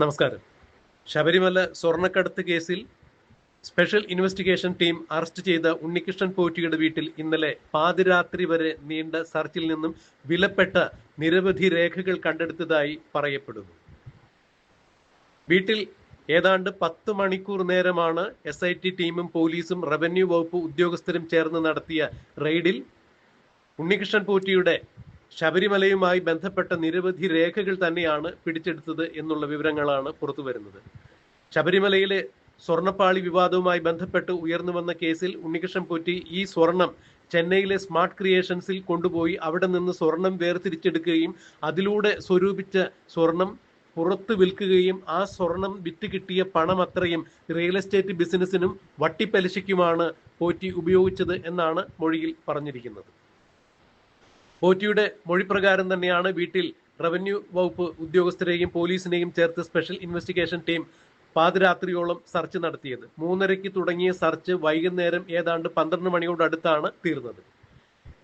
നമസ്കാരം. ശബരിമല സ്വർണക്കടത്ത് കേസിൽ സ്പെഷ്യൽ ഇൻവെസ്റ്റിഗേഷൻ ടീം അറസ്റ്റ് ചെയ്ത ഉണ്ണികൃഷ്ണൻ പോറ്റിയുടെ വീട്ടിൽ ഇന്നലെ പാതിരാത്രി വരെ നീണ്ട സെർച്ചിൽ നിന്നും വിലപ്പെട്ട നിരവധി രേഖകൾ കണ്ടെടുത്തതായി പറയപ്പെടുന്നു. വീട്ടിൽ ഏതാണ്ട് പത്ത് മണിക്കൂർ നേരമാണ് എസ് ഐ ടി ടീമും പോലീസും റവന്യൂ വകുപ്പ് ഉദ്യോഗസ്ഥരും ചേർന്ന് നടത്തിയ റെയ്ഡിൽ ഉണ്ണികൃഷ്ണൻ പോറ്റിയുടെ ശബരിമലയുമായി ബന്ധപ്പെട്ട നിരവധി രേഖകൾ തന്നെയാണ് പിടിച്ചെടുത്തത് എന്നുള്ള വിവരങ്ങളാണ് പുറത്തു വരുന്നത്. ശബരിമലയിലെ സ്വർണപ്പാളി വിവാദവുമായി ബന്ധപ്പെട്ട് ഉയർന്നു വന്ന കേസിൽ ഉണ്ണികൃഷ്ണൻ പോറ്റി ഈ സ്വർണം ചെന്നൈയിലെ സ്മാർട്ട് ക്രിയേഷൻസിൽ കൊണ്ടുപോയി അവിടെ നിന്ന് സ്വർണം വേർതിരിച്ചെടുക്കുകയും അതിലൂടെ സ്വരൂപിച്ച സ്വർണം പുറത്ത് വിൽക്കുകയും ആ സ്വർണം വിറ്റ് കിട്ടിയ പണം അത്രയും റിയൽ എസ്റ്റേറ്റ് ബിസിനസ്സിനും വട്ടിപ്പലിശയ്ക്കുമാണ് പോറ്റി ഉപയോഗിച്ചത് എന്നാണ് മൊഴിയിൽ പറഞ്ഞിരിക്കുന്നത്. പോറ്റിയുടെ മൊഴിപ്രകാരം തന്നെയാണ് വീട്ടിൽ റവന്യൂ വകുപ്പ് ഉദ്യോഗസ്ഥരെയും പോലീസിനെയും ചേർത്ത് സ്പെഷ്യൽ ഇൻവെസ്റ്റിഗേഷൻ ടീം പാതിരാത്രിയോളം സെർച്ച് നടത്തിയത്. മൂന്നരയ്ക്ക് തുടങ്ങിയ സെർച്ച് വൈകുന്നേരം ഏതാണ്ട് പന്ത്രണ്ട് മണിയോട് അടുത്താണ് തീർന്നത്.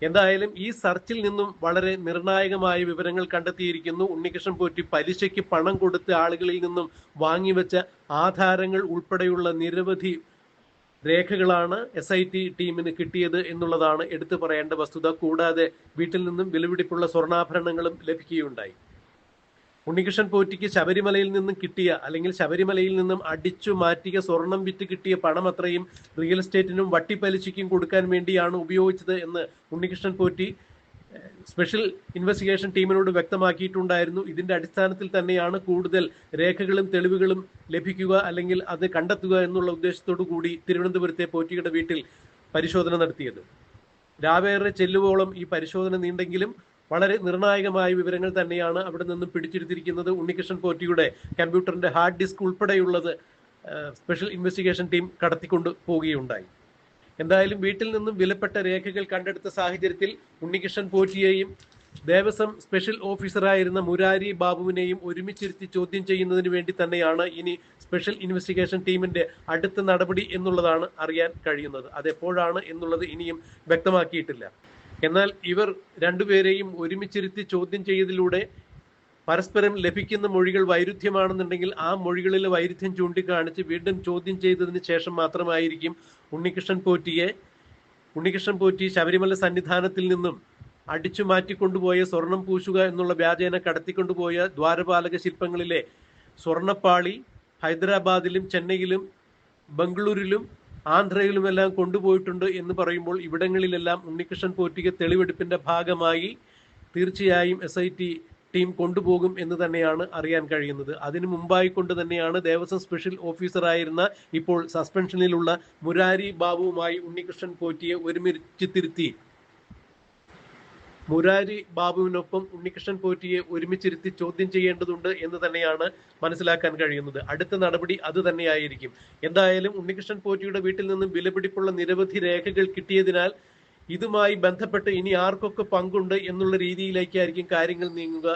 എന്തായാലും ഈ സർച്ചിൽ നിന്നും വളരെ നിർണായകമായ വിവരങ്ങൾ കണ്ടെത്തിയിരിക്കുന്നു. ഉണ്ണികൃഷ്ണൻ പോറ്റി പലിശയ്ക്ക് പണം കൊടുത്ത് ആളുകളിൽ നിന്നും വാങ്ങിവെച്ച ആധാരങ്ങൾ ഉൾപ്പെടെയുള്ള നിരവധി രേഖകളാണ് എസ് ഐ ടി ടീമിന് കിട്ടിയത് എന്നുള്ളതാണ് എടുത്തു പറയേണ്ട വസ്തുത. കൂടാതെ വീട്ടിൽ നിന്നും വിലപിടിപ്പുള്ള സ്വർണാഭരണങ്ങളും ലഭിക്കുകയുണ്ടായി. ഉണ്ണികൃഷ്ണൻ പോറ്റിക്ക് ശബരിമലയിൽ നിന്നും കിട്ടിയ അല്ലെങ്കിൽ ശബരിമലയിൽ നിന്നും അടിച്ചു മാറ്റിയ സ്വർണം വിറ്റ് കിട്ടിയ പണം അത്രയും റിയൽ എസ്റ്റേറ്റിനും വട്ടിപ്പലിശയ്ക്കും കൊടുക്കാൻ വേണ്ടിയാണ് ഉപയോഗിച്ചത് എന്ന് ഉണ്ണികൃഷ്ണൻ പോറ്റി സ്പെഷ്യൽ ഇൻവെസ്റ്റിഗേഷൻ ടീമിനോട് വ്യക്തമാക്കിയിട്ടുണ്ടായിരുന്നു. ഇതിന്റെ അടിസ്ഥാനത്തിൽ തന്നെയാണ് കൂടുതൽ രേഖകളും തെളിവുകളും ലഭിക്കുക അല്ലെങ്കിൽ അത് കണ്ടെത്തുക എന്നുള്ള ഉദ്ദേശത്തോടു കൂടി തിരുവനന്തപുരത്തെ പോറ്റിയുടെ വീട്ടിൽ പരിശോധന നടത്തിയത്. രാവേറെ ചെല്ലുവോളം ഈ പരിശോധന നീണ്ടെങ്കിലും വളരെ നിർണായകമായ വിവരങ്ങൾ തന്നെയാണ് അവിടെ നിന്നും പിടിച്ചെടുത്തിരിക്കുന്നത്. ഉണ്ണികൃഷ്ണൻ പോറ്റിയുടെ കമ്പ്യൂട്ടറിന്റെ ഹാർഡ് ഡിസ്ക് ഉൾപ്പെടെയുള്ളത് സ്പെഷ്യൽ ഇൻവെസ്റ്റിഗേഷൻ ടീം കടത്തിക്കൊണ്ട് പോവുകയുണ്ടായി. എന്തായാലും വീട്ടിൽ നിന്നും വിലപ്പെട്ട രേഖകൾ കണ്ടെടുത്ത സാഹചര്യത്തിൽ ഉണ്ണികൃഷ്ണൻ പോറ്റിയെയും ദേവസ്വം സ്പെഷ്യൽ ഓഫീസറായിരുന്ന മുരാരി ബാബുവിനെയും ഒരുമിച്ചിരുത്തി ചോദ്യം ചെയ്യുന്നതിന് വേണ്ടി തന്നെയാണ് ഇനി സ്പെഷ്യൽ ഇൻവെസ്റ്റിഗേഷൻ ടീമിന്റെ അടുത്ത നടപടി എന്നുള്ളതാണ് അറിയാൻ കഴിയുന്നത്. അതെപ്പോഴാണ് എന്നുള്ളത് ഇനിയും വ്യക്തമാക്കിയിട്ടില്ല. എന്നാൽ ഇവർ രണ്ടുപേരെയും ഒരുമിച്ചിരുത്തി ചോദ്യം ചെയ്തതിലൂടെ പരസ്പരം ലഭിക്കുന്ന മൊഴികൾ വൈരുദ്ധ്യമാണെന്നുണ്ടെങ്കിൽ ആ മൊഴികളിൽ വൈരുദ്ധ്യം ചൂണ്ടിക്കാണിച്ച് വീണ്ടും ചോദ്യം ചെയ്തതിന് ശേഷം മാത്രമായിരിക്കും ഉണ്ണികൃഷ്ണൻ പോറ്റിയെ ഉണ്ണികൃഷ്ണൻ പോറ്റി ശബരിമല സന്നിധാനത്തിൽ നിന്നും അടിച്ചു മാറ്റിക്കൊണ്ടുപോയ സ്വർണം പൂശുക എന്നുള്ള വ്യാജേന കടത്തിക്കൊണ്ടുപോയ ദ്വാരപാലക ശില്പങ്ങളിലെ സ്വർണപ്പാളി ഹൈദരാബാദിലും ചെന്നൈയിലും ബംഗളൂരിലും ആന്ധ്രയിലുമെല്ലാം കൊണ്ടുപോയിട്ടുണ്ട് എന്ന് പറയുമ്പോൾ ഇവിടങ്ങളിലെല്ലാം ഉണ്ണികൃഷ്ണൻ പോറ്റിക്ക് തെളിവെടുപ്പിന്റെ ഭാഗമായി തീർച്ചയായും എസ് ടി കൊണ്ടുപോകും എന്ന് തന്നെയാണ് അറിയാൻ കഴിയുന്നത്. അതിനു മുമ്പായി കൊണ്ട് തന്നെയാണ് ദേവസ്വം സ്പെഷ്യൽ ഓഫീസറായിരുന്ന ഇപ്പോൾ സസ്പെൻഷനിലുള്ള മുരാരി ബാബുവുമായി ഉണ്ണികൃഷ്ണൻ പോറ്റിയെ ഒരുമിച്ച് തിരുത്തി മുരാരി ബാബുവിനൊപ്പം ഉണ്ണികൃഷ്ണൻ പോറ്റിയെ ഒരുമിച്ചിരുത്തി ചോദ്യം ചെയ്യേണ്ടതുണ്ട് എന്ന് തന്നെയാണ് മനസ്സിലാക്കാൻ കഴിയുന്നത്. അടുത്ത നടപടി അത് തന്നെയായിരിക്കും. എന്തായാലും ഉണ്ണികൃഷ്ണൻ പോറ്റിയുടെ വീട്ടിൽ നിന്നും വിലപിടിപ്പുള്ള നിരവധി രേഖകൾ കിട്ടിയതിനാൽ ഇതുമായി ബന്ധപ്പെട്ട് ഇനി ആർക്കൊക്കെ പങ്കുണ്ട് എന്നുള്ള രീതിയിലേക്കായിരിക്കും കാര്യങ്ങൾ നീങ്ങുക.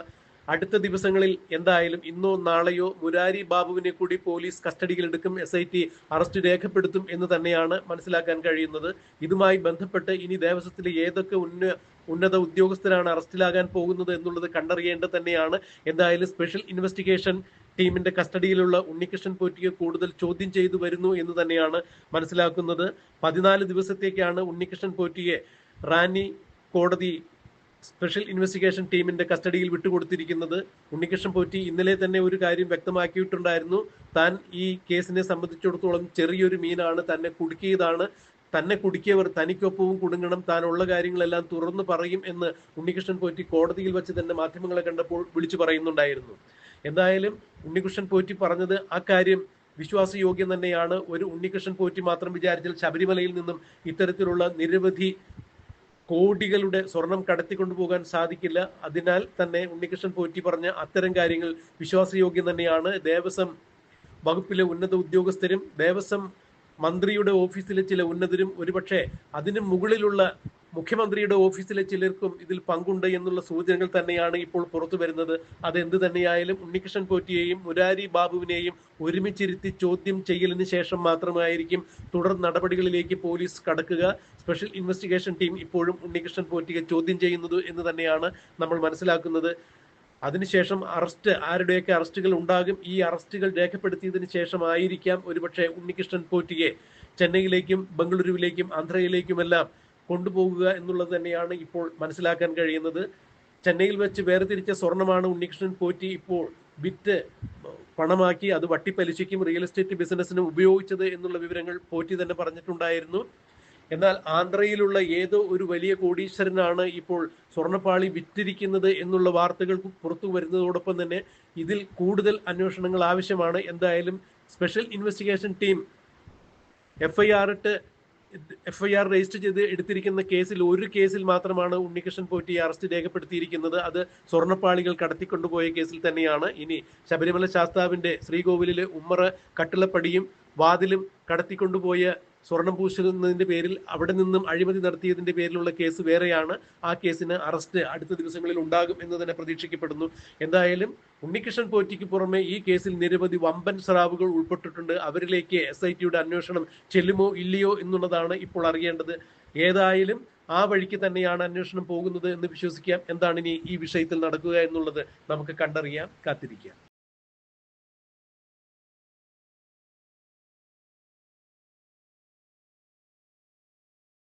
അടുത്ത ദിവസങ്ങളിൽ എന്തായാലും ഇന്നോ നാളെയോ മുരാരി ബാബുവിനെ കൂടി പോലീസ് കസ്റ്റഡിയിലെടുക്കും എസ് ഐ ടി അറസ്റ്റ് രേഖപ്പെടുത്തും എന്ന് തന്നെയാണ് മനസ്സിലാക്കാൻ കഴിയുന്നത്. ഇതുമായി ബന്ധപ്പെട്ട് ഇനി ദേവസ്വത്തിലെ ഏതൊക്കെ ഉന്ന ഉന്നത ഉദ്യോഗസ്ഥരാണ് അറസ്റ്റിലാകാൻ പോകുന്നത് എന്നുള്ളത് കണ്ടറിയേണ്ടത് തന്നെയാണ്. എന്തായാലും സ്പെഷ്യൽ ഇൻവെസ്റ്റിഗേഷൻ ടീമിന്റെ കസ്റ്റഡിയിലുള്ള ഉണ്ണികൃഷ്ണൻ പോറ്റിയെ കൂടുതൽ ചോദ്യം ചെയ്തു വരുന്നു എന്ന് തന്നെയാണ് മനസ്സിലാക്കുന്നത്. പതിനാല് ദിവസത്തേക്കാണ് ഉണ്ണികൃഷ്ണൻ പോറ്റിയെ റാന്നി കോടതി സ്പെഷ്യൽ ഇൻവെസ്റ്റിഗേഷൻ ടീമിന്റെ കസ്റ്റഡിയിൽ വിട്ടുകൊടുത്തിരിക്കുന്നത്. ഉണ്ണികൃഷ്ണൻ പോറ്റി ഇന്നലെ തന്നെ ഒരു കാര്യം വ്യക്തമാക്കിയിട്ടുണ്ടായിരുന്നു. താൻ ഈ കേസിനെ സംബന്ധിച്ചിടത്തോളം ചെറിയൊരു മീനാണ് തന്നെ കുടുക്കിയതാണ്. തന്നെ കുടുക്കിയവർ തനിക്കൊപ്പവും കുടുങ്ങണം താൻ ഉള്ള കാര്യങ്ങളെല്ലാം തുറന്നു പറയും എന്ന് ഉണ്ണികൃഷ്ണൻ പോറ്റി കോടതിയിൽ വെച്ച് തന്നെ മാധ്യമങ്ങളെ കണ്ടപ്പോൾ വിളിച്ചു പറയുന്നുണ്ടായിരുന്നു. എന്തായാലും ഉണ്ണികൃഷ്ണൻ പോറ്റി പറഞ്ഞത് ആ കാര്യം വിശ്വാസയോഗ്യം തന്നെയാണ്. ഒരു ഉണ്ണികൃഷ്ണൻ പോറ്റി മാത്രം വിചാരിച്ചാൽ ശബരിമലയിൽ നിന്നും ഇത്തരത്തിലുള്ള നിരവധി കോടികളുടെ സ്വർണം കടത്തിക്കൊണ്ടുപോകാൻ സാധിക്കില്ല. അതിനാൽ തന്നെ ഉണ്ണികൃഷ്ണൻ പോറ്റി പറഞ്ഞ അത്തരം കാര്യങ്ങൾ വിശ്വാസയോഗ്യം തന്നെയാണ്. ദേവസ്വം വകുപ്പിലെ ഉന്നത ഉദ്യോഗസ്ഥരും ദേവസ്വം മന്ത്രിയുടെ ഓഫീസിലെ ചില ഉന്നതരും ഒരുപക്ഷെ അതിനു മുകളിലുള്ള മുഖ്യമന്ത്രിയുടെ ഓഫീസിലെ ചിലർക്കും ഇതിൽ പങ്കുണ്ട് എന്നുള്ള സൂചനകൾ തന്നെയാണ് ഇപ്പോൾ പുറത്തു വരുന്നത്. അതെന്ത് തന്നെയായാലും ഉണ്ണികൃഷ്ണൻ പോറ്റിയെയും മുരാരി ബാബുവിനെയും ഒരുമിച്ചിരുത്തി ചോദ്യം ചെയ്യലിന് ശേഷം മാത്രമായിരിക്കും തുടർ നടപടികളിലേക്ക് പോലീസ് കടക്കുക. സ്പെഷ്യൽ ഇൻവെസ്റ്റിഗേഷൻ ടീം ഇപ്പോഴും ഉണ്ണികൃഷ്ണൻ പോറ്റിയെ ചോദ്യം ചെയ്യുന്നത് എന്ന് തന്നെയാണ് നമ്മൾ മനസ്സിലാക്കുന്നത്. അതിനുശേഷം അറസ്റ്റ് ആരുടെയൊക്കെ അറസ്റ്റുകൾ ഉണ്ടാകും ഈ അറസ്റ്റുകൾ രേഖപ്പെടുത്തിയതിനു ശേഷമായിരിക്കാം ഒരുപക്ഷെ ഉണ്ണികൃഷ്ണൻ പോറ്റിയെ ചെന്നൈയിലേക്കും ബംഗളൂരുവിലേക്കും ആന്ധ്രയിലേക്കുമെല്ലാം കൊണ്ടുപോകുക എന്നുള്ളത് തന്നെയാണ് ഇപ്പോൾ മനസ്സിലാക്കാൻ കഴിയുന്നത്. ചെന്നൈയിൽ വെച്ച് വേർതിരിച്ച സ്വർണമാണ് ഉണ്ണികൃഷ്ണൻ പോറ്റി ഇപ്പോൾ വിറ്റ് പണമാക്കി അത് വട്ടിപ്പലിശയ്ക്കും റിയൽ എസ്റ്റേറ്റ് ബിസിനസ്സിനും ഉപയോഗിച്ചത് എന്നുള്ള വിവരങ്ങൾ പോറ്റി തന്നെ പറഞ്ഞിട്ടുണ്ടായിരുന്നു. എന്നാൽ ആന്ധ്രയിലുള്ള ഏതോ ഒരു വലിയ കോടീശ്വരനാണ് ഇപ്പോൾ സ്വർണപ്പാളി വിറ്റിരിക്കുന്നത് എന്നുള്ള വാർത്തകൾ പുറത്തു വരുന്നതോടൊപ്പം തന്നെ ഇതിൽ കൂടുതൽ അന്വേഷണങ്ങൾ ആവശ്യമാണ്. എന്തായാലും special investigation team F I R ഇട്ട് എഫ് ഐ ആർ രജിസ്റ്റർ ചെയ്ത് എടുത്തിരിക്കുന്ന കേസിൽ ഒരു കേസിൽ മാത്രമാണ് ഉണ്ണികൃഷ്ണൻ പോറ്റി അറസ്റ്റ് രേഖപ്പെടുത്തിയിരിക്കുന്നത്. അത് സ്വർണപ്പാളികൾ കടത്തിക്കൊണ്ടുപോയ കേസിൽ തന്നെയാണ്. ഇനി ശബരിമല ശാസ്താവിന്റെ ശ്രീകോവിലിലെ ഉമ്മറ കട്ടിളപ്പടിയും വാതിലും കടത്തിക്കൊണ്ടുപോയ സ്വർണം പൂശുന്നതിന്റെ പേരിൽ അവിടെ നിന്നും അഴിമതി നടത്തിയതിന്റെ പേരിലുള്ള കേസ് വേറെയാണ്. ആ കേസിന് അറസ്റ്റ് അടുത്ത ദിവസങ്ങളിൽ ഉണ്ടാകും എന്ന് തന്നെ പ്രതീക്ഷിക്കപ്പെടുന്നു. എന്തായാലും ഉണ്ണികൃഷ്ണൻ പോറ്റിക്ക് പുറമെ ഈ കേസിൽ നിരവധി വമ്പൻ സ്രാവുകൾ ഉൾപ്പെട്ടിട്ടുണ്ട്. അവരിലേക്ക് എസ് ഐ ടിയുടെ അന്വേഷണം ചെല്ലുമോ ഇല്ലയോ എന്നുള്ളതാണ് ഇപ്പോൾ അറിയേണ്ടത്. ഏതായാലും ആ വഴിക്ക് തന്നെയാണ് അന്വേഷണം പോകുന്നത് എന്ന് വിശ്വസിക്കാം. എന്താണ് ഇനി ഈ വിഷയത്തിൽ നടക്കുക എന്നുള്ളത് നമുക്ക് കണ്ടറിയാം കാത്തിരിക്കാം.